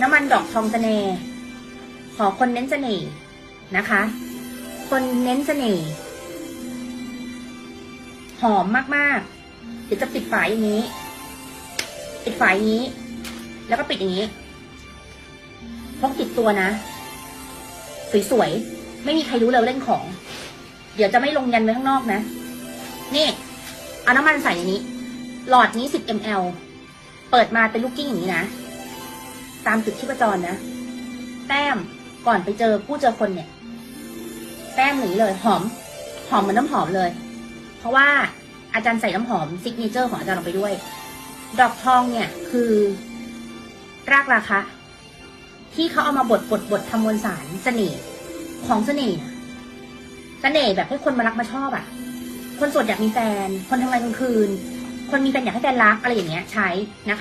น้ำมันดอกทองเสน่ห์ขอคนเน้นเสน่ห์นะคะ คนเน้นเสน่ห์หอมมากๆ เดี๋ยวจะปิดฝายอย่างนี้ ปิดฝาอย่างนี้ แล้วก็ปิดอย่างนี้พกติดตัวนะ สวยๆ ไม่มีใครรู้เลยเล่นของ เดี๋ยวจะไม่ลงยันไว้ข้างนอกนะ นี่ เอาน้ำมันใส่ในนี้ หลอดนี้ 10 ml เปิดมาเป็นลูกกิ้งอย่างนี้นะ ตามจุดที่ประจรนะ แต้มก่อนไปเจอผู้เจอคนเนี่ย แต้มหนีเลย หอม หอมเหมือนน้ำหอมเลย เพราะว่าอาจารย์ใส่น้ำหอมซิกเนเจอร์ของอาจารย์ลงไปด้วย ดอกทองเนี่ยคือ รากราคะ ที่เขาเอามาบดบดบดทำมวลสารเสน่ห์ของเสน่ห์เสน่ห์แบบให้คนมารักมาชอบอะ คนโสดอยากมีแฟน คนทำงานกลางคืน คนมีแฟนอยากให้แฟนรักอะไรอย่างเงี้ย ใช้นะคะ